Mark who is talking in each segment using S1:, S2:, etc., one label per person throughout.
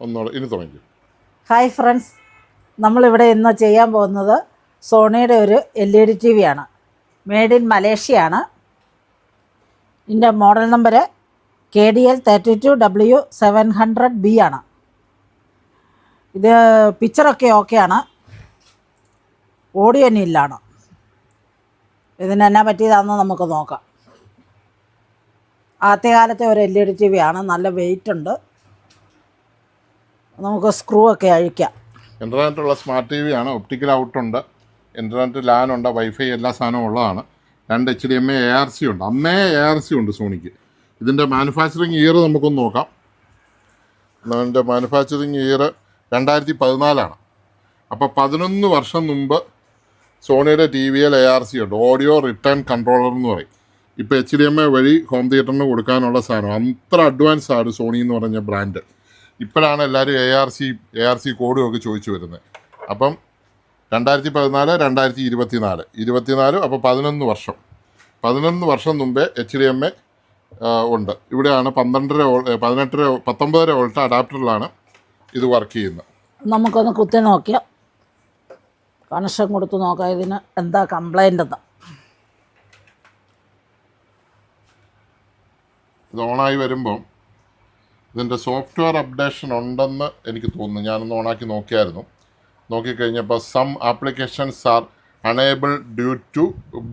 S1: ഒന്നുകൂടെ ഇനി തുടങ്ങി
S2: ഹായ് ഫ്രണ്ട്സ് നമ്മളിവിടെ ഇന്ന് ചെയ്യാൻ പോകുന്നത് സോണിയുടെ ഒരു L E D T V ആണ്. മെയ്ഡ് ഇൻ മലേഷ്യയാണ്. ഇതിന്റെ model number K D L thirty two W seven hundred B ആണ്. ഇത് പിക്ചറൊക്കെ ഓക്കെയാണ് ഓഡിയോ ഇല്ലാണ് ഇതിന് എന്നാ പറ്റിയതാണെന്ന് നമുക്ക് നോക്കാം. ആദ്യകാലത്തെ ഒരു L E D T V ആണ്. നല്ല വെയിറ്റ് ഉണ്ട്. നമുക്ക് സ്ക്രൂ ഒക്കെ അഴിക്കാം.
S1: ഇന്റർനെറ്റുള്ള സ്മാർട്ട് ടി വി ആണ് ഒപ്റ്റിക്കൽ ഔട്ടുണ്ട് ഇന്റർനെറ്റ് ലാൻ ഉണ്ട് വൈഫൈ എല്ലാ സാധനവും ഉള്ളതാണ്. രണ്ട് H D M A R C ഉണ്ട്. അമ്മേ എ ആർ സി ഉണ്ട് സോണിക്ക്. ഇതിന്റെ മാനുഫാക്ചറിങ് ഇയർ നമുക്കൊന്ന് നോക്കാം. അതിന്റെ മാനുഫാക്ചറിങ് ഇയർ രണ്ടായിരത്തി പതിനാലാണ് അപ്പോൾ പതിനൊന്ന് വർഷം മുമ്പ് സോണിയുടെ ടി വിയിൽ എ ആർ സി ഉണ്ട്. ഓഡിയോ റിട്ടേൺ കൺട്രോളർ എന്ന് പറയും. ഇപ്പോൾ എച്ച് ഡി എം എ വഴി ഹോം തിയേറ്ററിന് കൊടുക്കാനുള്ള സാധനം. അത്ര അഡ്വാൻസ് ആണ് സോണി എന്ന് പറഞ്ഞ ബ്രാൻഡ് ഇപ്പോഴാണ് എല്ലാവരും A R C A R C കോഡും ഒക്കെ ചോദിച്ചു വരുന്നത്. അപ്പം രണ്ടായിരത്തി പതിനാല് രണ്ടായിരത്തി ഇരുപത്തി നാല് ഇരുപത്തിനാല് അപ്പോൾ പതിനൊന്ന് വർഷം. പതിനൊന്ന് വർഷം മുമ്പേ എച്ച് ഡി എം എ ഉണ്ട്. ഇവിടെയാണ് പന്ത്രണ്ടര പതിനെട്ടര പത്തൊമ്പതര വോൾട്ട് അഡാപ്റ്ററിലാണ് ഇത് വർക്ക് ചെയ്യുന്നത്.
S2: നമുക്കൊന്ന് കുത്തി നോക്കിയാൽ കണക്ഷൻ കൊടുത്ത് നോക്കാം ഇതിന് എന്താ കംപ്ലൈന്റ് എന്താ
S1: ഇത് ഓണായി വരുമ്പം ഇതിന്റെ സോഫ്റ്റ്വെയർ അപ്ഡേഷൻ ഉണ്ടെന്ന് എനിക്ക് തോന്നുന്നു. ഞാനൊന്ന് ഓണാക്കി നോക്കിയായിരുന്നു. നോക്കിക്കഴിഞ്ഞപ്പോൾ some applications are unable due to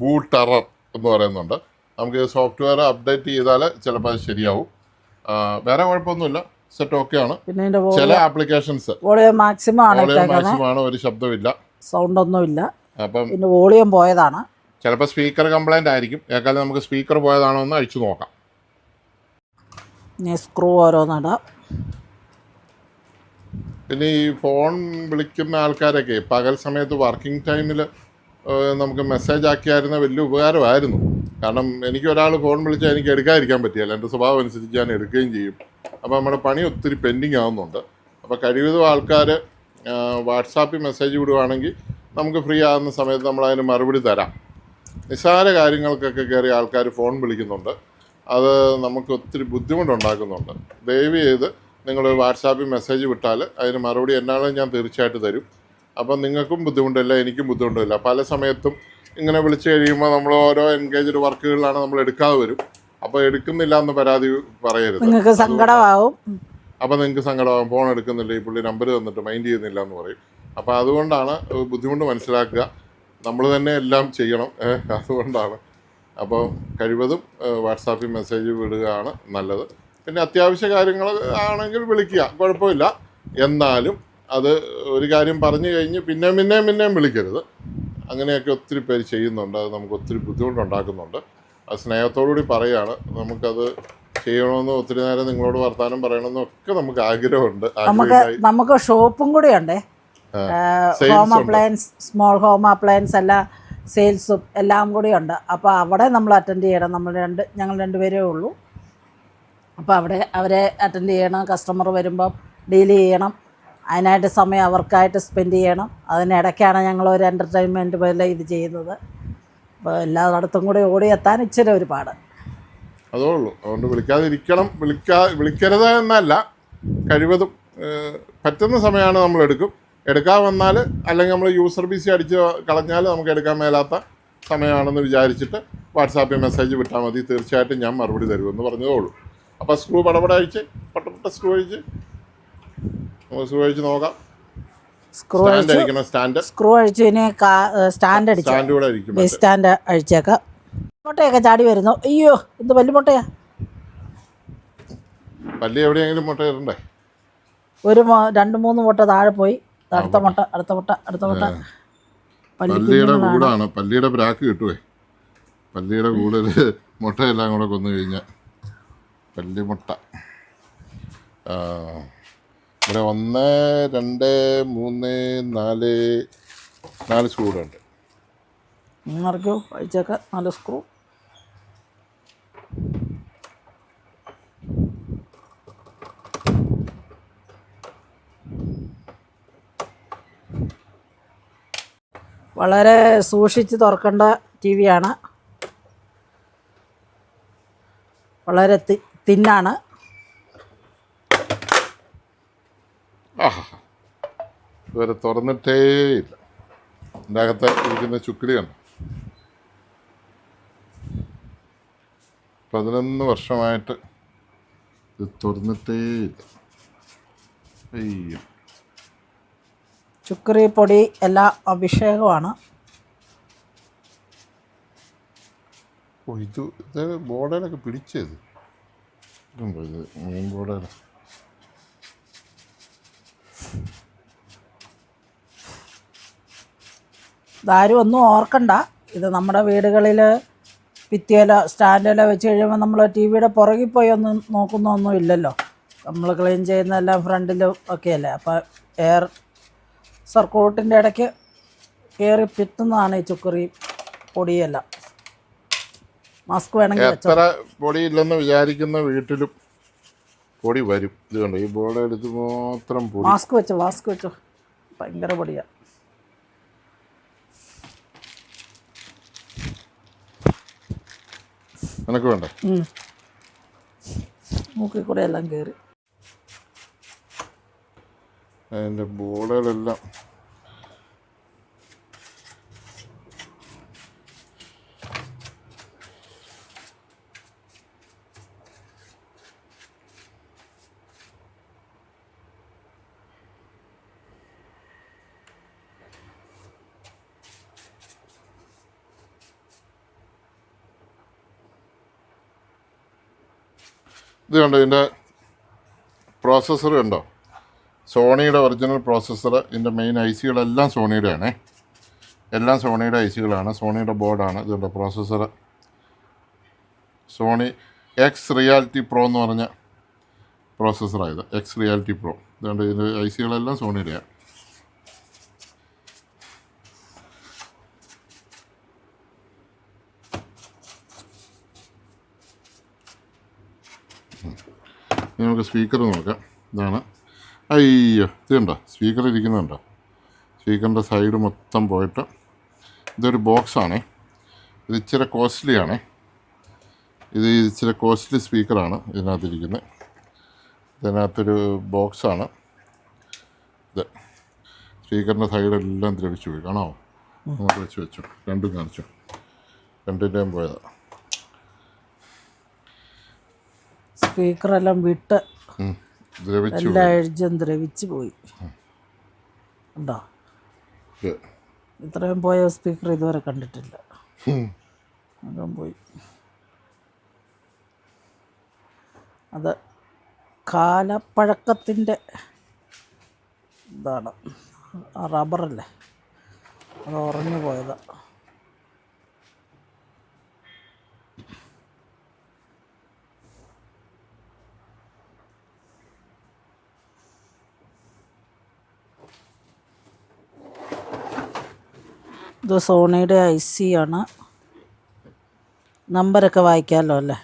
S1: boot error എന്ന് പറയുന്നുണ്ട്. നമുക്ക് സോഫ്റ്റ്വെയർ അപ്ഡേറ്റ് ചെയ്താൽ ചിലപ്പോൾ അത് ശരിയാവും. വേറെ കുഴപ്പമൊന്നുമില്ല. സെറ്റ്
S2: ഓക്കെ ആണ്.
S1: ചില ആപ്ലിക്കേഷൻസ്
S2: മാക്സിമം ആണ്
S1: ഒരു ശബ്ദമില്ല
S2: സൗണ്ടൊന്നുമില്ല
S1: അപ്പം
S2: പിന്നെ വോളിയം പോയതാണ്.
S1: ചിലപ്പോൾ സ്പീക്കർ കംപ്ലൈന്റ് ആയിരിക്കും. ഏക്കാലം നമുക്ക് സ്പീക്കർ പോയതാണോ എന്ന് അഴിച്ചു നോക്കാം.
S2: ഇനി സ്ക്രൂ ഓരോന്നിടാം.
S1: പിന്നെ ഈ ഫോൺ വിളിക്കുന്ന ആൾക്കാരൊക്കെ പകൽ സമയത്ത് വർക്കിംഗ് ടൈമിൽ നമുക്ക് മെസ്സേജ് ആക്കിയായിരുന്ന വലിയ ഉപകാരമായിരുന്നു. കാരണം എനിക്ക് ഒരാൾ ഫോൺ വിളിച്ചാൽ എനിക്ക് എടുക്കാതിരിക്കാൻ പറ്റിയല്ല എന്റെ സ്വഭാവം അനുസരിച്ച് ഞാൻ എടുക്കുകയും ചെയ്യും. അപ്പോൾ നമ്മുടെ പണി ഒത്തിരി പെൻഡിങ് ആവുന്നുണ്ട്. അപ്പോൾ കഴിവതും ആൾക്കാർ വാട്സാപ്പിൽ മെസ്സേജ് വിടുവാണെങ്കിൽ നമുക്ക് ഫ്രീ ആകുന്ന സമയത്ത് നമ്മൾ അതിന് മറുപടി തരാം. നിസ്സാര കാര്യങ്ങൾക്കൊക്കെ കയറി ആൾക്കാർ ഫോൺ വിളിക്കുന്നുണ്ട്. അത് നമുക്ക് ഒത്തിരി ബുദ്ധിമുട്ടുണ്ടാക്കുന്നുണ്ട്. ദയവ് ചെയ്ത് നിങ്ങൾ വാട്സാപ്പിൽ മെസ്സേജ് വിട്ടാൽ അതിന് മറുപടി എന്നാലും ഞാൻ തീർച്ചയായിട്ടും തരും. അപ്പം നിങ്ങൾക്കും ബുദ്ധിമുട്ടില്ല എനിക്കും ബുദ്ധിമുട്ടില്ല. പല സമയത്തും ഇങ്ങനെ വിളിച്ചു കഴിയുമ്പോൾ നമ്മൾ ഓരോ എൻഗേജ്ഡ് വർക്കുകളിലാണ് നമ്മൾ എടുക്കാതെ വരും. അപ്പോൾ എടുക്കുന്നില്ല എന്ന് പരാതി പറയരുത്.
S2: നിങ്ങൾക്ക് സങ്കടമാവും.
S1: അപ്പോൾ നിങ്ങൾക്ക് സങ്കടമാകും ഫോൺ എടുക്കുന്നില്ല ഈ പുള്ളി നമ്പർ തന്നിട്ട് മൈൻഡ് ചെയ്യുന്നില്ല എന്ന് പറയും. അപ്പോൾ അതുകൊണ്ടാണ് ബുദ്ധിമുട്ട് മനസ്സിലാക്കുക. നമ്മൾ തന്നെ എല്ലാം ചെയ്യണം. അതുകൊണ്ടാണ് അപ്പോൾ കഴിവതും വാട്സാപ്പിൽ മെസ്സേജ് വിടുകയാണ് നല്ലത്. പിന്നെ അത്യാവശ്യ കാര്യങ്ങൾ ആണെങ്കിൽ വിളിക്കുക കുഴപ്പമില്ല. എന്നാലും അത് ഒരു കാര്യം പറഞ്ഞു കഴിഞ്ഞ് പിന്നെ പിന്നെയും പിന്നെയും വിളിക്കരുത്. അങ്ങനെയൊക്കെ ഒത്തിരി പേര് ചെയ്യുന്നുണ്ട് അത് നമുക്ക് ഒത്തിരി ബുദ്ധിമുട്ടുണ്ടാക്കുന്നുണ്ട്. അത് സ്നേഹത്തോടുകൂടി പറയുകയാണ് നമുക്കത് ചെയ്യണമെന്ന് ഒത്തിരി നേരം നിങ്ങളോട് വർത്താനം പറയണമെന്നും ഒക്കെ നമുക്ക് ആഗ്രഹമുണ്ട്
S2: നമുക്ക് നമുക്ക് ഷോപ്പും കൂടി ഉണ്ട്? Home appliance small home appliance എല്ലാം സെയിൽസും എല്ലാം കൂടി ഉണ്ട്. അപ്പോൾ അവിടെ നമ്മൾ അറ്റൻഡ് ചെയ്യണം. നമ്മൾ രണ്ട് ഞങ്ങൾ രണ്ടുപേരേ ഉള്ളൂ. അപ്പോൾ അവിടെ അവരെ അറ്റൻഡ് ചെയ്യണം. കസ്റ്റമർ വരുമ്പോൾ ഡീൽ ചെയ്യണം. അതിനായിട്ട് സമയം അവർക്കായിട്ട് സ്പെൻഡ് ചെയ്യണം. അതിനിടയ്ക്കാണ് ഞങ്ങൾ ഒരു എന്റർടൈൻമെന്റ് പോലെ ഇത് ചെയ്യുന്നത്. അപ്പോൾ എല്ലായിടത്തും കൂടി ഓടി എത്താൻ ഇച്ചിരി ഒരുപാട്.
S1: അതേ ഉള്ളൂ അതുകൊണ്ട് വിളിക്കാതിരിക്കണം. വിളിക്കാ വിളിക്കരുത് എന്നല്ല. കഴിവതും പറ്റുന്ന സമയമാണ് നമ്മൾ എടുക്കും. എടുക്കാൻ വന്നാൽ അല്ലെങ്കിൽ നമ്മൾ യൂസർ ബി സി അടിച്ച് കളഞ്ഞാൽ നമുക്ക് എടുക്കാൻ മേലാത്ത സമയമാണെന്ന് വിചാരിച്ചിട്ട് വാട്സാപ്പിൽ മെസ്സേജ് വിട്ടാൽ മതി. തീർച്ചയായിട്ടും ഞാൻ മറുപടി തരുമെന്ന് പറഞ്ഞതേ ഉള്ളൂ അപ്പോൾ സ്ക്രൂ പടപട അഴിച്ച് പട്ടപ്പെട്ട സ്ക്രൂ അഴിച്ച്. നമുക്ക് സ്ക്രൂ അഴിച്ച് നോക്കാം.
S2: സ്ക്രൂ
S1: അടിക്കണം സ്റ്റാൻഡ്
S2: സ്ക്രൂ അഴിച്ചു സ്റ്റാൻഡ് അടിച്ചു.
S1: സ്റ്റാൻഡ് കൂടെ
S2: അഴിക്കും സ്റ്റാൻഡ് അഴിച്ചേക്കാം. മുട്ടയൊക്കെ ചാടി വരുന്നു. അയ്യോ എന്ത് വലിയ മുട്ടയാ.
S1: പല്ലി എവിടെയെങ്കിലും മുട്ട ഇടണ്ടേ
S2: ഒരു രണ്ട് മൂന്ന് മുട്ട താഴെ പോയി. അടുത്ത മുട്ട അടുത്ത മുട്ട അടുത്ത മുട്ട പല്ലി
S1: പല്ലിയുടെ കൂടാണ്. പല്ലിയുടെ ബ്രാക്ക് കിട്ടുവേ. പല്ലിയുടെ മുട്ട എല്ലാം കൂടെ കൊന്നു കഴിഞ്ഞാൽ പല്ലി മുട്ട. ആ, ഇവിടെ ഒന്ന് രണ്ട് മൂന്ന് നാല് നാല് സ്ക്രൂഡുണ്ട്
S2: നിറയ്ക്കൂ. അഴിച്ചേക്കാം നാല് സ്ക്രൂ വളരെ സൂക്ഷിച്ച് തുറക്കേണ്ട ടി വിയാണ് വളരെ തിന്നാണ്.
S1: ഇതുവരെ തുറന്നിട്ടേ ഇല്ല. എന്റെ അകത്ത് ഇരിക്കുന്ന ചുക്കിടി പതിനൊന്ന് വർഷമായിട്ട് ഇത് തുറന്നിട്ടേ ഇല്ല. അയ്യോ.
S2: ചുക്കറി പൊടി എല്ലാ അഭിഷേകമാണ്
S1: ഓ ഇത് ഇത് ബോർഡേലൊക്കെ പിടിച്ചത്. ഇതുണ്ടോ ഇത് മെയിൻ ബോർഡേൽ
S2: ഇതാരും ഒന്നും ഓർക്കണ്ട. ഇത് നമ്മുടെ വീടുകളിൽ ഭിത്തിയില സ്റ്റാൻഡിലോ വെച്ച് കഴിയുമ്പോൾ നമ്മൾ ടി വിയുടെ പുറകിൽ പോയി ഒന്നും നോക്കുന്നൊന്നും ഇല്ലല്ലോ. നമ്മൾ ക്ലീൻ ചെയ്യുന്നതെല്ലാം ഫ്രണ്ടിലും ഒക്കെയല്ലേ. അപ്പോൾ എയർ സർക്യൂട്ടിന്റെ ഇടയ്ക്ക് കയറി പിത്തുന്നതാണ് ഈ ചുക്കറി പൊടിയെല്ലാം. മാസ്ക് വേണമെങ്കിൽ
S1: എത്ര പൊടിയില്ലെന്ന് വിചാരിക്കുന്ന വീട്ടിലും പൊടി വരും. ഇത് കണ്ടോ ഈ ബോർഡ് എടുത്ത് മാത്രം പൊടി.
S2: മാസ്ക് വെച്ചോ മാസ്ക് വെച്ചോ. ഭയങ്കര പൊടിയാണ്
S1: നിനക്ക് വേണ്ടേ?
S2: മൂക്കിൽ കൂടെ എല്ലാം കയറി
S1: അതിന്റെ ബോർഡുകളെല്ലാം ഇത് കണ്ടോ ഇതിന്റെ പ്രോസസ്സർ കണ്ടോ? സോണിയുടെ ഒറിജിനൽ പ്രോസസ്സർ ഇതിന്റെ മെയിൻ ഐ സികളെല്ലാം സോണിയുടെ എല്ലാം സോണിയുടെ ഐ സികളാണ് സോണിയുടെ ബോർഡാണ് ഇതിന്റെ processor Sony X reality pro എന്ന് പറഞ്ഞ പ്രോസസ്സറായത് എക്സ് റിയാലിറ്റി പ്രോ ഇതുകൊണ്ട് ഇതിന്റെ ഐ സികളെല്ലാം സോണിയുടെയാണ് നമുക്ക് സ്പീക്കർ നോക്കാം. ഇതാണ്. അയ്യോ ഇത് കണ്ടോ സ്പീക്കർ ഇരിക്കുന്നുണ്ടോ? സ്പീക്കറിന്റെ സൈഡ് മൊത്തം പോയിട്ട് ഇതൊരു ബോക്സാണ്. ഇത് ഇച്ചിരി കോസ്റ്റ്ലി ആണ് ഇത് ഇച്ചിരി കോസ്റ്റ്ലി സ്പീക്കറാണ് ഇതിനകത്തിരിക്കുന്നത് ഇതിനകത്തൊരു ബോക്സാണ് ഇത്. സ്പീക്കറിന്റെ സൈഡെല്ലാം ദ്രവിച്ചു പോയി. നമുക്ക് വെച്ച് വെച്ചു. രണ്ടും കാണിച്ചു. രണ്ടിന്റെയും പോയതാണ്
S2: സ്പീക്കറെല്ലാം വിട്ട് എല്ലാ എഴുജും ദ്രവിച്ച് പോയി. ഉണ്ടോ? ഇത്രയും പോയ സ്പീക്കർ ഇതുവരെ കണ്ടിട്ടില്ല. അതും പോയി. അത് കാലപ്പഴക്കത്തിന്റെ ഇതാണ്. ആ റബ്ബറല്ലേ? അത് ഉറഞ്ഞു പോയതാ. ഇത് സോണിയുടെ ഐ സി ആണ്. നമ്പറൊക്കെ വായിക്കാമല്ലോ അല്ലേ?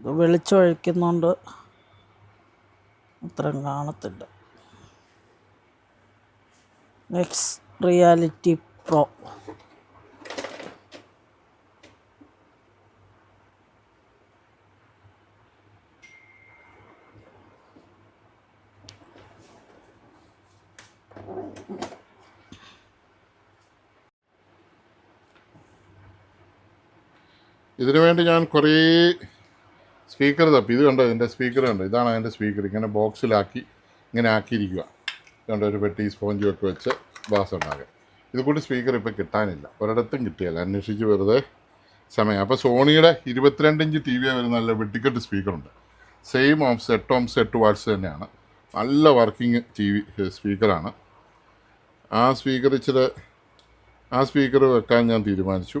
S2: ഇത് വെളിച്ചൊഴിക്കുന്നോണ്ട് അത്രയും കാണത്തില്ല. നെക്സ്റ്റ് റിയാലിറ്റി പ്രോ
S1: ഇതിനു വേണ്ടി ഞാൻ കുറേ സ്പീക്കർ തപ്പി. ഇത് കണ്ടോ? ഇതിന്റെ സ്പീക്കർ കണ്ടോ? ഇതാണ് അതിന്റെ സ്പീക്കർ. ഇങ്ങനെ ബോക്സിലാക്കി ഇങ്ങനെ ആക്കിയിരിക്കുക. കണ്ടോ? ഒരു പെട്ടി സ്പോഞ്ചും ഒക്കെ വെച്ച് ബാസ് ഉണ്ടാകുക ഇത് കൂടി സ്പീക്കർ ഇപ്പോൾ കിട്ടാനില്ല. ഒരിടത്തും കിട്ടിയല്ല. അന്വേഷിച്ച് വെറുതെ സമയം. അപ്പോൾ സോണിയുടെ ഇരുപത്തിരണ്ട് ഇഞ്ച് ടി വി വരുന്ന നല്ല വെട്ടിക്കെട്ട് സ്പീക്കറുണ്ട്. Same ohm set ohm set watts തന്നെയാണ്. നല്ല വർക്കിംഗ് ടി വി സ്പീക്കറാണ്. ആ സ്പീക്കർ ഇച്ചിരി ആ സ്പീക്കർ വെക്കാൻ ഞാൻ തീരുമാനിച്ചു.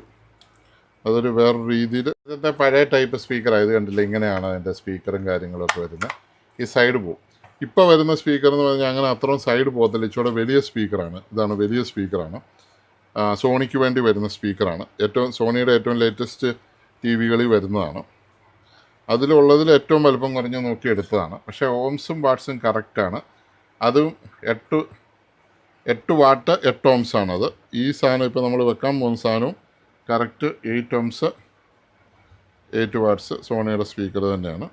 S1: അതൊരു വേറെ രീതിയിൽ ഇതിന്റെ പഴയ ടൈപ്പ് സ്പീക്കർ ആയത് കണ്ടില്ല? ഇങ്ങനെയാണ് അതിന്റെ സ്പീക്കറും കാര്യങ്ങളൊക്കെ വരുന്നത് ഈ സൈഡ് പോകും ഇപ്പോൾ വരുന്ന സ്പീക്കർ എന്ന് പറഞ്ഞാൽ അങ്ങനെ അത്രയും സൈഡ് പോകത്തില്ല. ഇച്ചിരി വലിയ സ്പീക്കറാണ് ഇതാണ് വലിയ സ്പീക്കറാണ് സോണിക്ക് വേണ്ടി വരുന്ന സ്പീക്കറാണ് ഏറ്റവും സോണിയുടെ ഏറ്റവും ലേറ്റസ്റ്റ് ടി വികളിൽ വരുന്നതാണ്. അതിലുള്ളതിൽ ഏറ്റവും വലുപ്പം കുറഞ്ഞ് നോക്കി എടുത്തതാണ്. പക്ഷേ ഓംസും വാട്ട്സും കറക്റ്റാണ് അതും എട്ട് എട്ട് വാട്ട് എട്ട് ഓംസാണത്. ഈ സാധനം ഇപ്പോൾ നമ്മൾ വെക്കാൻ പോകുന്ന സാധനവും correct eight ohms eight watts സോണിയുടെ speaker തന്നെയാണ്.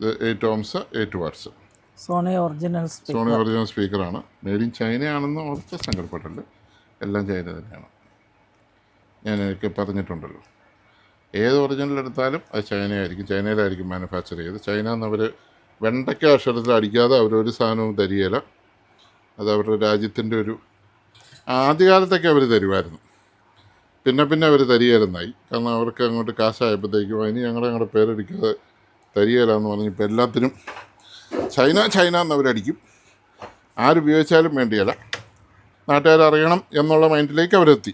S1: ഇത് eight ohms eight watts
S2: Sony original
S1: Sony original സ്പീക്കറാണ്. Made in ചൈനയാണെന്ന് ഓർത്ത് സങ്കടപ്പെട്ടില്ല എല്ലാം ചൈന തന്നെയാണ്. ഞാൻ എനിക്ക് പറഞ്ഞിട്ടുണ്ടല്ലോ. ഏത് ഒറിജിനൽ എടുത്താലും അത് ചൈനയായിരിക്കും ചൈനയിലായിരിക്കും മാനുഫാക്ചർ ചെയ്ത് ചൈന എന്നവർ വെണ്ടയ്ക്ക അക്ഷരത്തിൽ അടിക്കാതെ അവരൊരു സാധനവും തരികയില്ല. അത് അവരുടെ രാജ്യത്തിന്റെ ഒരു ആദ്യകാലത്തൊക്കെ അവർ തരുമായിരുന്നു. പിന്നെ പിന്നെ അവർ തരികയിലെന്നായി കാരണം അവർക്ക് അങ്ങോട്ട് കാശായപ്പോഴത്തേക്കും അതിന് ഞങ്ങളുടെ ഞങ്ങളുടെ പേരെടുക്കാതെ തരികയിലാന്ന് പറഞ്ഞ് ഇപ്പോൾ എല്ലാത്തിനും ചൈന ചൈന എന്നവരടിക്കും ആരുപയോഗിച്ചാലും വേണ്ടിയല്ല. നാട്ടുകാർ അറിയണം എന്നുള്ള മൈൻഡിലേക്ക് അവരെത്തി.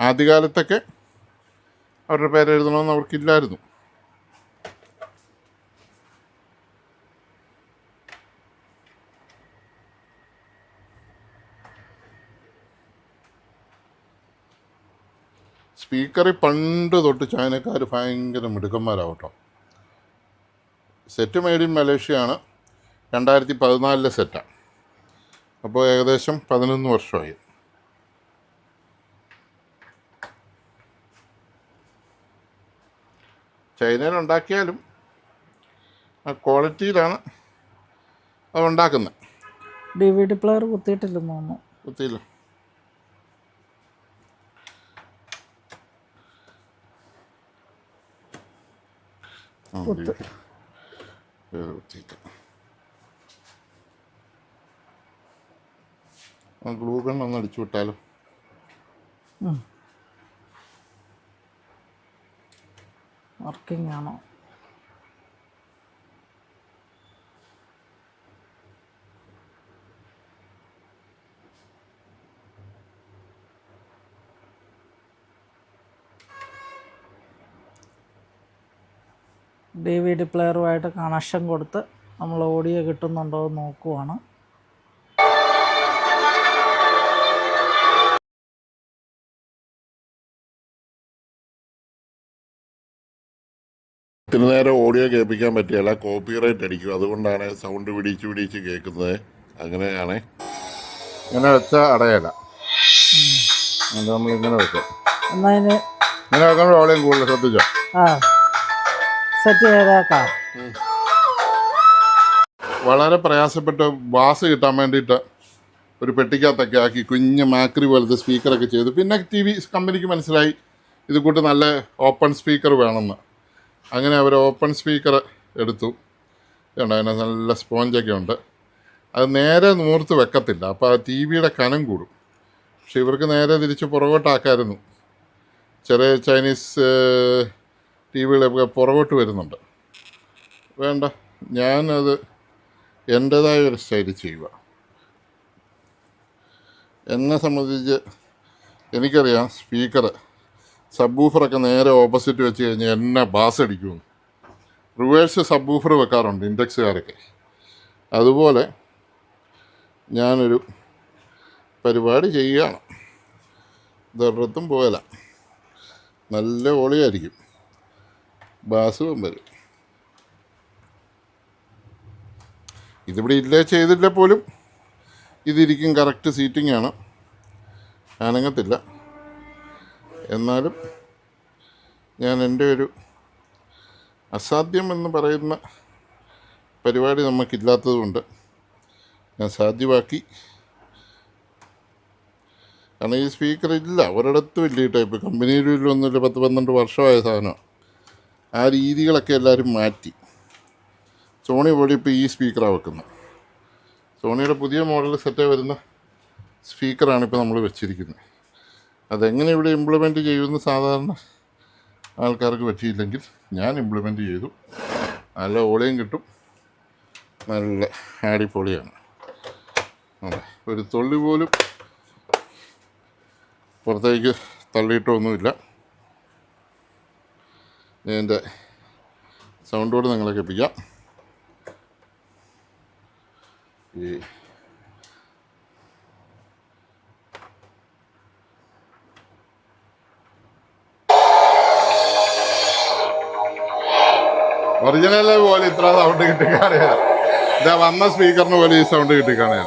S1: ആദ്യകാലത്തൊക്കെ അവരുടെ പേരെഴുതണമെന്ന് അവർക്കില്ലായിരുന്നു. സ്പീക്കറിൽ പണ്ട് തൊട്ട് ചൈനക്കാർ ഭയങ്കര മിടുക്കന്മാരാവട്ടോ. സെറ്റ് മെയ്ഡ് ഇൻ മലേഷ്യയാണ്. രണ്ടായിരത്തി പതിനാലിലെ സെറ്റാണ് അപ്പോൾ ഏകദേശം പതിനൊന്ന് വർഷമായി. ചൈനയിൽ ഉണ്ടാക്കിയാലും ആ ക്വാളിറ്റിയിലാണ് അത് ഉണ്ടാക്കുന്നത്.
S2: ഡി വി ഡി പ്ലെയർ കുത്തിയിട്ടില്ലെന്ന് തോന്നുന്നു
S1: കുത്തിയില്ല.
S2: കുത്ത്.
S1: ഗ്ലൂ ഗൺ ഒന്ന് അടിച്ചു വിട്ടാലോ
S2: വർക്കിംഗ് ആണോ ഡി വി ഡി പ്ലെയറുമായിട്ട് കണക്ഷൻ കൊടുത്ത് നമ്മൾ ഓഡിയോ കിട്ടുന്നുണ്ടോ എന്ന് നോക്കുവാണ്.
S1: ഇത്തിരി നേരം ഓഡിയോ കേൾപ്പിക്കാൻ പറ്റിയല്ല കോപ്പിറൈറ്റ് അടിക്കും. അതുകൊണ്ടാണ് സൗണ്ട് പിടിച്ച് പിടിച്ച് കേൾക്കുന്നത്. അങ്ങനെയാണ്. ഇങ്ങനെ വെച്ചാൽ അടയല നമ്മൾ നമ്മളിങ്ങനെ വെക്കാം.
S2: എന്നതിന്
S1: ഇങ്ങനെ വെക്കുമ്പോൾ ഓളിയും കൂടുതൽ ശ്രദ്ധിച്ചോ?
S2: ആ. സെറ്റ് ചെയ്തേക്കാം.
S1: വളരെ പ്രയാസപ്പെട്ട് ബാസ് കിട്ടാൻ വേണ്ടിയിട്ട് ഒരു പെട്ടിക്കകത്തൊക്കെ ആക്കി കുഞ്ഞ് മാക്രി പോലത്തെ സ്പീക്കറൊക്കെ ചെയ്തു. പിന്നെ ടി വി കമ്പനിക്ക് മനസ്സിലായി ഇത് കൂട്ട് നല്ല ഓപ്പൺ സ്പീക്കർ വേണമെന്ന്. അങ്ങനെ അവർ ഓപ്പൺ സ്പീക്കർ എടുത്തു. ഇതുണ്ട് അതിനകത്ത് നല്ല സ്പോഞ്ചൊക്കെ ഉണ്ട്. അത് നേരെ നൂർത്ത് വെക്കത്തില്ല. അപ്പോൾ ആ ടി വിയുടെ കനം കൂടും. പക്ഷെ ഇവർക്ക് നേരെ തിരിച്ച് പുറകോട്ടാക്കായിരുന്നു. ചെറിയ ചൈനീസ് ടി വിയിലൊക്കെ പുറകോട്ട് വരുന്നുണ്ട്. വേണ്ട ഞാനത് എന്റേതായ ഒരു സ്റ്റൈൽ ചെയ്യുക. എന്നെ സംബന്ധിച്ച് എനിക്കറിയാം സ്പീക്കർ സബ്ബൂഫറൊക്കെ നേരെ ഓപ്പോസിറ്റ് വെച്ച് കഴിഞ്ഞാൽ എന്നെ ബാസ് അടിക്കുമെന്ന് റിവേഴ്സ് സബ്ബൂഫർ വെക്കാറുണ്ട് ഇൻഡെക്സുകാരൊക്കെ. അതുപോലെ ഞാനൊരു പരിപാടി ചെയ്യുകയാണ്. ഇതൊരിടത്തും പോകല നല്ല ഓളിയായിരിക്കും. ബാസും വരും. ഇതിവിടെ ഇല്ലേ ചെയ്തില്ല പോലും. ഇതിരിക്കും കറക്റ്റ് സീറ്റിംഗ് ആണ്. അനങ്ങത്തില്ല. എന്നാലും ഞാൻ എന്റെ ഒരു അസാധ്യം എന്ന് പറയുന്ന പരിപാടി നമുക്കില്ലാത്തതുകൊണ്ട് ഞാൻ സാധ്യമാക്കി. കാരണം ഈ സ്പീക്കർ ഇല്ല. ഒരിടത്തും ഇല്ല ഈ ടൈപ്പ് കമ്പനിയിലും ഒന്നുമില്ല. പത്ത് പന്ത്രണ്ട് വർഷമായ സാധനമാണ് ആ രീതികളൊക്കെ എല്ലാവരും മാറ്റി. സോണി പോലെ ഇപ്പോൾ ഈ സ്പീക്കറാണ് വെക്കുന്നത്. സോണിയുടെ പുതിയ മോഡൽ സെറ്റ് വരുന്ന സ്പീക്കറാണ് ഇപ്പോൾ നമ്മൾ വെച്ചിരിക്കുന്നത്. അതെങ്ങനെ ഇവിടെ ഇംപ്ലിമെന്റ് ചെയ്യുമെന്ന് സാധാരണ ആൾക്കാർക്ക് പറ്റിയില്ലെങ്കിൽ ഞാൻ ഇംപ്ലിമെന്റ് ചെയ്തു. നല്ല ഓളിയും കിട്ടും. നല്ല അടിപൊളിയാണ് അതെ ഒരു തൊള്ളി പോലും പുറത്തേക്ക് തള്ളിയിട്ടൊന്നുമില്ല. എന്റെ സൗണ്ടോട് നിങ്ങളെ കേൾപ്പിക്കാം. ഈ ഒറിജിനൽ പോലെ ഇത്ര സൗണ്ട് കിട്ടിക്കാണില്ല ഇതാ വന്ന സ്പീക്കറിന് പോലെ ഈ സൗണ്ട് കിട്ടിക്കാണേ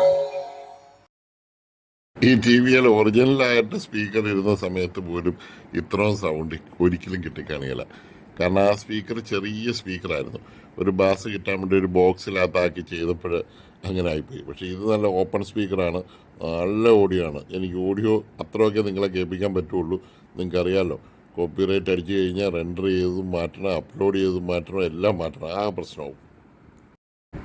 S1: ഈ ടി വിയിൽ ഒറിജിനലായിട്ട് സ്പീക്കർ ഇരുന്ന സമയത്ത് പോലും ഇത്രയും സൗണ്ട് ഒരിക്കലും കിട്ടിക്കാണില്ല
S3: കാരണം ആ സ്പീക്കർ ചെറിയ സ്പീക്കറായിരുന്നു. ഒരു ബാസ് കിട്ടാൻ വേണ്ടി ഒരു ബോക്സിനകത്താക്കി ചെയ്തപ്പോൾ അങ്ങനെ ആയിപ്പോയി പക്ഷേ ഇത് നല്ല ഓപ്പൺ സ്പീക്കറാണ്. നല്ല ഓഡിയോ ആണ് എനിക്ക് ഓഡിയോ അത്രയൊക്കെ നിങ്ങളെ കേൾപ്പിക്കാൻ പറ്റുള്ളൂ. നിങ്ങൾക്കറിയാമല്ലോ കോപ്പിറൈറ്റ് അടിച്ചു കഴിഞ്ഞാൽ റെൻഡർ ചെയ്തും മാറ്റണം അപ്ലോഡ് ചെയ്തും മാറ്റണം എല്ലാം മാറ്റണം. ആ പ്രശ്നവും.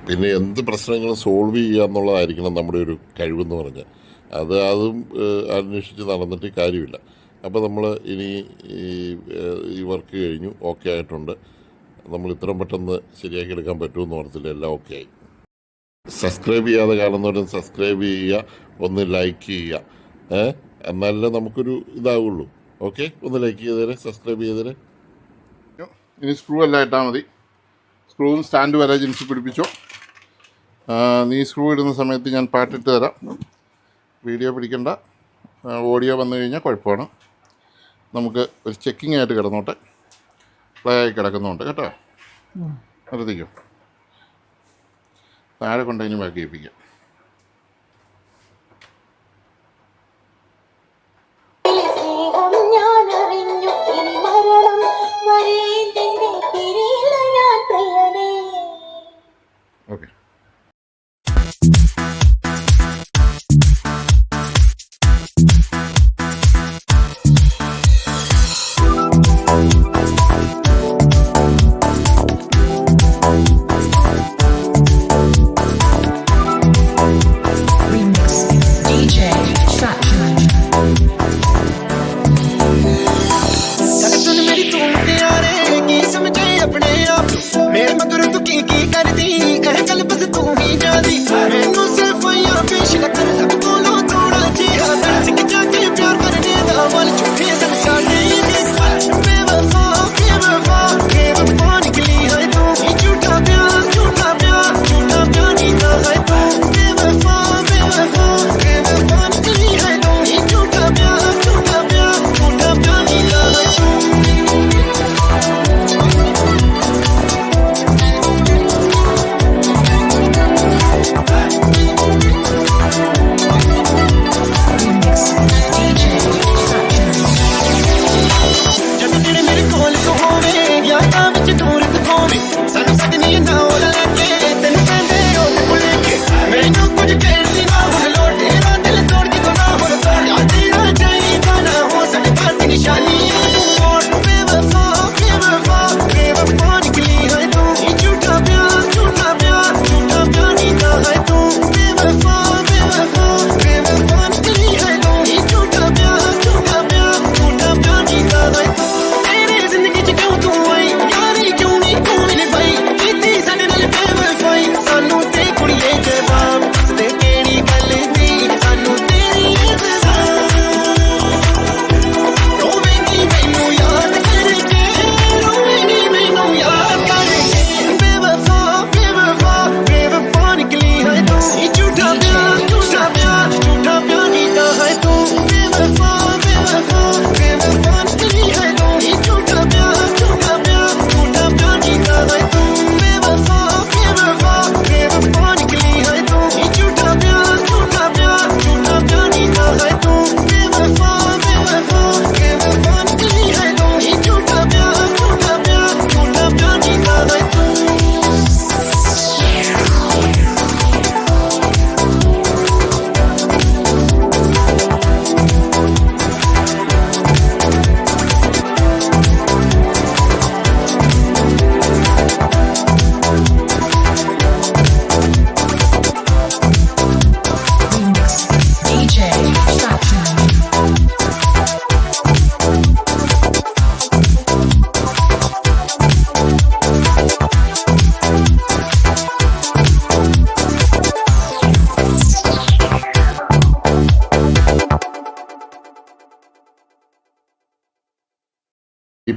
S3: പിന്നെ എന്ത് പ്രശ്നങ്ങളും സോൾവ് ചെയ്യുക എന്നുള്ളതായിരിക്കണം നമ്മുടെ ഒരു കഴിവെന്ന് പറഞ്ഞാൽ. അത് അതും അന്വേഷിച്ച് നടന്നിട്ട് കാര്യമില്ല. അപ്പോൾ നമ്മൾ ഇനി ഈ വർക്ക് കഴിഞ്ഞു. ഓക്കെ ആയിട്ടുണ്ട്. നമ്മൾ ഇത്രയും പെട്ടെന്ന് ശരിയാക്കി എടുക്കാൻ പറ്റുമെന്ന് ഓർത്തില്ല? എല്ലാം ഓക്കെ ആയി. സബ്സ്ക്രൈബ് ചെയ്യാതെ കാണുന്നവരും സബ്സ്ക്രൈബ് ചെയ്യുക. ഒന്ന് ലൈക്ക് ചെയ്യുക. ഏഹ് എന്നാലേ നമുക്കൊരു ഇതാവുള്ളൂ. ഓക്കെ ഒന്ന് ലൈക്ക് ചെയ്തേരെ സബ്സ്ക്രൈബ് ചെയ്തേരെ. ഇനി സ്ക്രൂ എല്ലാം ഇട്ടാൽ മതി. സ്ക്രൂവും സ്റ്റാൻഡ് വരെ ജിൻസ് പിടിപ്പിച്ചോ. നീ സ്ക്രൂ ഇടുന്ന സമയത്ത് ഞാൻ പാട്ടിട്ട് തരാം. വീഡിയോ പിടിക്കണ്ട. ഓഡിയോ വന്നു കഴിഞ്ഞാൽ കുഴപ്പമാണ്. നമുക്ക് ഒരു ചെക്കിംഗ് ആയിട്ട് കിടന്നോട്ടെ. പ്ലേ ആയി കിടക്കുന്നുണ്ട് കേട്ടോ. ശ്രദ്ധിക്കും താഴെ കൊണ്ടെങ്കിലും ബാക്കി ഏൽപ്പിക്കാം.
S4: സ്നേഹം ഞാൻ ഇനി മരണം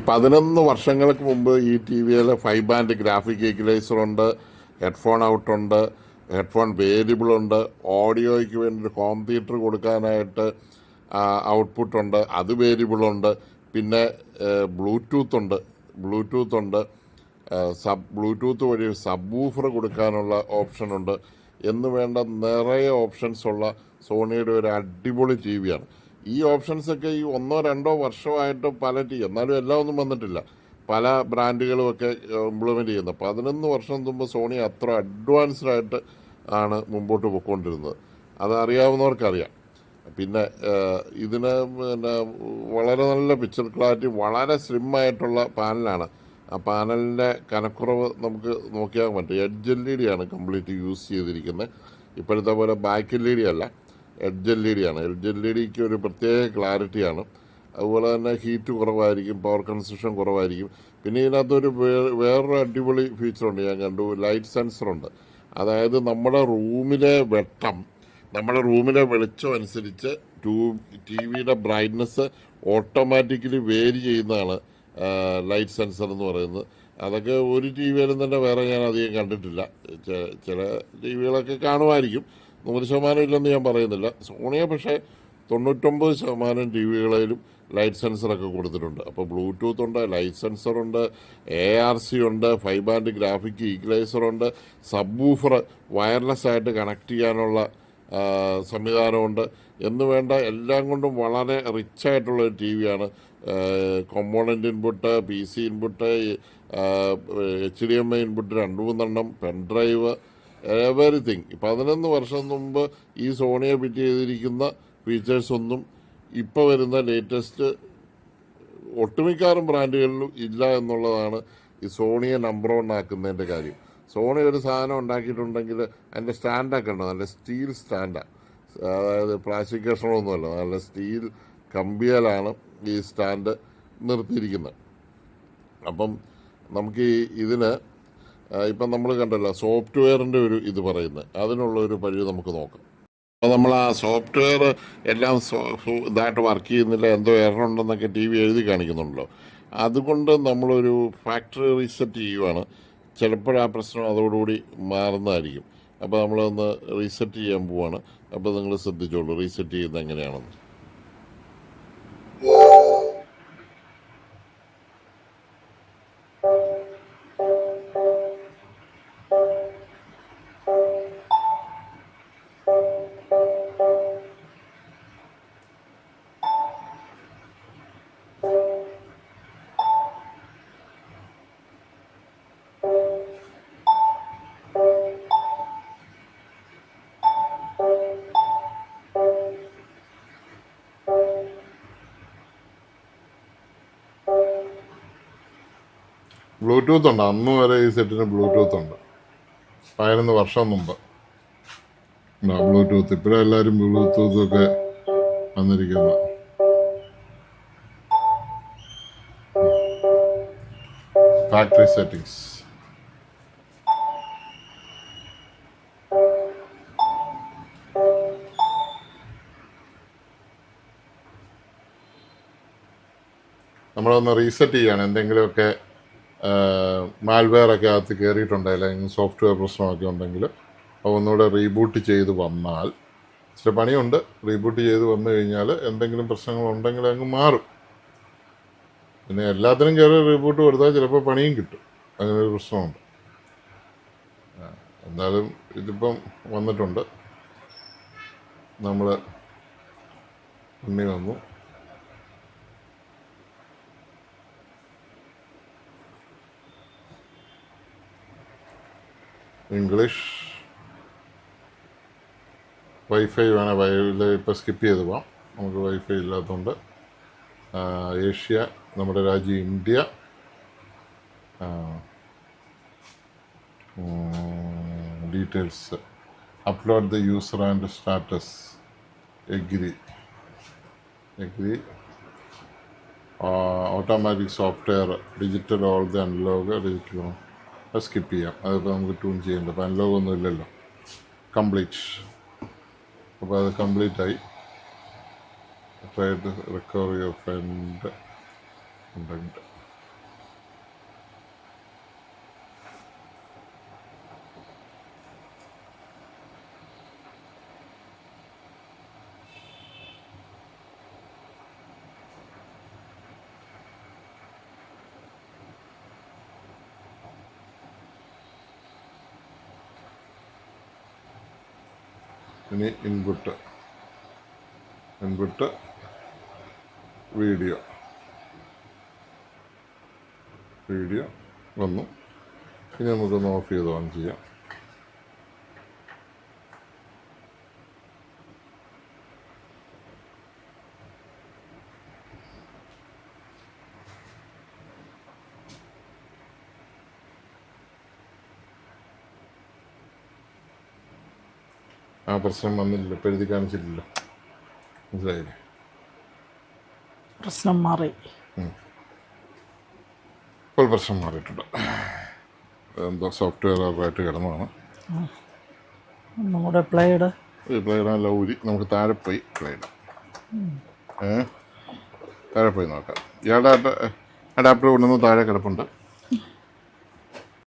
S3: പതിനൊന്ന് വർഷങ്ങൾക്ക് മുമ്പ് ഈ ടി വിയിൽ ഫൈവ് ബാൻഡ് ഗ്രാഫിക് ഈക്വലൈസറുണ്ട് ഹെഡ്ഫോൺ ഔട്ടുണ്ട് ഹെഡ്ഫോൺ വേരിയബിൾ ഉണ്ട് ഓഡിയോയ്ക്ക് വേണ്ടി ഒരു ഹോം തിയേറ്റർ കൊടുക്കാനായിട്ട് ഔട്ട്പുട്ട് ഉണ്ട് അത് വേരിയബിൾ ഉണ്ട് പിന്നെ ബ്ലൂടൂത്ത് ഉണ്ട് ബ്ലൂടൂത്ത് ഉണ്ട് സബ് ബ്ലൂടൂത്ത് വഴി സബ് വൂഫർ കൊടുക്കാനുള്ള ഓപ്ഷൻ ഉണ്ട് എന്ന് വേണ്ട നിറയെ ഓപ്ഷൻസ് ഉള്ള സോണിയുടെ ഒരു അടിപൊളി ടി വിയാണ്. ഈ ഓപ്ഷൻസ് ഒക്കെ ഈ ഒന്നോ രണ്ടോ വർഷമായിട്ട് പല ടീ എന്നാലും എല്ലാം ഒന്നും വന്നിട്ടില്ല. പല ബ്രാൻഡുകളുമൊക്കെ ഇംപ്ലിമെന്റ് ചെയ്യുന്നത് പതിനൊന്ന് വർഷം മുമ്പ് സോണി അത്ര അഡ്വാൻസ്ഡ് ആയിട്ട് ആണ് മുമ്പോട്ട് പോയിക്കൊണ്ടിരുന്നത് അത് അറിയാവുന്നവർക്കറിയാം. പിന്നെ ഇതിന് പിന്നെ വളരെ നല്ല പിക്ചർ ക്ലാരിറ്റി വളരെ സ്ലിം ആയിട്ടുള്ള പാനലാണ്. ആ പാനലിന്റെ കനക്കുറവ് നമുക്ക് നോക്കിയാൽ പറ്റും എഡ്ജ് എൽ ഇ ഡി ആണ് കംപ്ലീറ്റ് യൂസ് ചെയ്തിരിക്കുന്നത്. ഇപ്പോഴത്തെ പോലെ ബാക്ക് എൽ ഇ ഡി അല്ല. എഡ്ജ് എൽ ഇ ഡി ആണ്. എഡ്ജ് എൽ ഇ ഡിക്ക് ഒരു പ്രത്യേക ക്ലാരിറ്റിയാണ് അതുപോലെ തന്നെ ഹീറ്റ് കുറവായിരിക്കും പവർ കൺസപ്ഷൻ കുറവായിരിക്കും. പിന്നെ ഇതിനകത്തൊരു വേറൊരു അടിപൊളി ഫീച്ചറുണ്ട് ഞാൻ കണ്ടു. ലൈറ്റ് സെൻസറുണ്ട് അതായത് നമ്മുടെ റൂമിലെ വെട്ടം നമ്മുടെ റൂമിലെ വെളിച്ചം അനുസരിച്ച് ടൂ ടി വിയുടെ ബ്രൈറ്റ്നസ് ഓട്ടോമാറ്റിക്കലി വേരി ചെയ്യുന്നതാണ് ലൈറ്റ് സെൻസർ എന്ന് പറയുന്നത്. അതൊക്കെ ഒരു ടി വിയിലും തന്നെ വേറെ ഞാൻ അധികം കണ്ടിട്ടില്ല. ചില ടി വികളൊക്കെ കാണുമായിരിക്കും. നൂറ് ശതമാനം ഇല്ലെന്ന് ഞാൻ പറയുന്നില്ല. സോണിയ പക്ഷേ തൊണ്ണൂറ്റൊമ്പത് ശതമാനം ടി വികളിലും ലൈറ്റ് സെൻസറൊക്കെ കൊടുത്തിട്ടുണ്ട്. അപ്പോൾ ബ്ലൂടൂത്ത് ഉണ്ട് ലൈറ്റ് സെൻസറുണ്ട് എ ആർ സി ഉണ്ട് ഫൈവ് ബാൻഡ് ഗ്രാഫിക് ഈഗ്ലൈസറുണ്ട് സബ് വൂഫർ വയർലെസ് ആയിട്ട് കണക്ട് ചെയ്യാനുള്ള സംവിധാനമുണ്ട് എന്ന് വേണ്ട എല്ലാം കൊണ്ടും വളരെ റിച്ച് ആയിട്ടുള്ള ഒരു T വിയാണ് component input P C input H D M I input രണ്ട് മൂന്നെണ്ണം പെൻഡ്രൈവ് എവറിത്തിങ് പതിനൊന്ന് വർഷം മുമ്പ് ഈ സോണിയെ ഫിറ്റ് ചെയ്തിരിക്കുന്ന ഫീച്ചേഴ്സ് ഒന്നും ഇപ്പോൾ വരുന്ന ലേറ്റസ്റ്റ് ഒട്ടുമിക്കാറും ബ്രാൻഡുകളിലും ഇല്ല എന്നുള്ളതാണ് ഈ സോണിയെ നമ്പർ വൺ ആക്കുന്നതിന്റെ കാര്യം. സോണി ഒരു സാധനം ഉണ്ടാക്കിയിട്ടുണ്ടെങ്കിൽ അതിന്റെ സ്റ്റാൻഡൊക്കെ ഉണ്ട്? നല്ല സ്റ്റീൽ സ്റ്റാൻഡാണ് അതായത് പ്ലാസ്റ്റിക് കഷ്ണമൊന്നുമല്ല നല്ല സ്റ്റീൽ കമ്പിയലാണ് ഈ സ്റ്റാൻഡ് നിർത്തിയിരിക്കുന്നത്. അപ്പം നമുക്ക് ഈ ഇതിന് ഇപ്പം നമ്മൾ കണ്ടല്ലോ സോഫ്റ്റ്വെയറിന്റെ ഒരു ഇത് പറയുന്നത്. അതിനുള്ള ഒരു പരിധി നമുക്ക് നോക്കാം. അപ്പോൾ നമ്മൾ ആ സോഫ്റ്റ്വെയർ എല്ലാം ഇതായിട്ട് വർക്ക് ചെയ്യുന്നില്ല എന്തോ എറർ ടി വി എഴുതി കാണിക്കുന്നുണ്ടല്ലോ. അതുകൊണ്ട് നമ്മളൊരു ഫാക്ടറി റീസെറ്റ് ചെയ്യുവാണ്. ചിലപ്പോൾ ആ പ്രശ്നം അതോടുകൂടി മാറുന്നതായിരിക്കും. അപ്പോൾ നമ്മളൊന്ന് റീസെറ്റ് ചെയ്യാൻ പോവാണ്. അപ്പോൾ നിങ്ങൾ ശ്രദ്ധിച്ചോളൂ റീസെറ്റ് ചെയ്യുന്നത് എങ്ങനെയാണെന്ന്. ബ്ലൂടൂത്ത് ഉണ്ട്. അന്ന് വരെ ഈ സെറ്റിന് ബ്ലൂടൂത്ത് ഉണ്ട്. പതിനൊന്ന് വർഷം മുമ്പ്. ബ്ലൂടൂത്ത് ഇപ്പോഴും എല്ലാവരും ബ്ലൂടൂത്ത് ഒക്കെ വന്നിരിക്കുന്നു. ഫാക്ടറി സെറ്റിങ്സ് നമ്മളൊന്ന് റീസെറ്റ് ചെയ്യാണ്. എന്തെങ്കിലുമൊക്കെ മാൽവെയർ ഒക്കെ അകത്ത് കയറിയിട്ടുണ്ടെങ്കിൽ അല്ലെങ്കിൽ സോഫ്റ്റ്വെയർ പ്രശ്നമൊക്കെ ഉണ്ടെങ്കിൽ. അപ്പോൾ ഒന്നുകൂടെ റീബൂട്ട് ചെയ്ത് വന്നാൽ ഇച്ചിരി പണിയുണ്ട്. റീബൂട്ട് ചെയ്ത് വന്നു കഴിഞ്ഞാൽ എന്തെങ്കിലും പ്രശ്നങ്ങളുണ്ടെങ്കിൽ അങ്ങ് മാറും. പിന്നെ എല്ലാത്തിനും കയറി റീബൂട്ട് കൊടുത്താൽ ചിലപ്പോൾ പണിയും കിട്ടും. അങ്ങനെ ഒരു പ്രശ്നമുണ്ട്. എന്തായാലും ഇതിപ്പം വന്നിട്ടുണ്ട്. നമ്മൾ ഉണ്ണി വന്നു. ഇംഗ്ലീഷ് വൈഫൈ വേണേൽ വൈഫൈ ഇപ്പോൾ സ്കിപ്പ് ചെയ്ത് പോവാം. നമുക്ക് വൈഫൈ ഇല്ലാത്തതുകൊണ്ട് ഏഷ്യ നമ്മുടെ രാജ്യം India. Details upload the user and status agree agree automatic software digital all the analog digital അത് സ്കിപ്പ് ചെയ്യാം. അതിപ്പോൾ നമുക്ക് ട്യൂൺ ചെയ്യണ്ട അപ്പോൾ ലോഗൊന്നും ഇല്ലല്ലോ. കംപ്ലീറ്റ് അപ്പോൾ അത് കംപ്ലീറ്റ് ആയി. Try to recover your front ഇനി ഇൻപുട്ട്. Input video.
S1: വീഡിയോ വന്നു. ഇനി നമുക്കൊന്ന് ഓഫ് ചെയ്ത് ഓൺ ചെയ്യാം. പ്രശ്നം വന്നില്ല ഇപ്പം എഴുതി കാണിച്ചിട്ടില്ല മനസ്സിലായില്ലേ?
S2: പ്രശ്നം മാറി.
S1: ഇപ്പോൾ പ്രശ്നം മാറിയിട്ടുണ്ട്. എന്തോ സോഫ്റ്റ്വെയർ ആയിട്ട് കിടന്നതാണ്.
S2: നമ്മുടെ കൂടെ പ്ലേ ഇട്.
S1: ഈ പ്ലേയിടാൻ നമുക്ക് താഴെ പോയി പ്ലേയിടാം ഏ? താഴെ പോയി നോക്കാം. ഈ അഡാപ്റ്റർ അഡാപ്റ്റർ കൊണ്ടുവന്ന് താഴെ കിടപ്പുണ്ട്.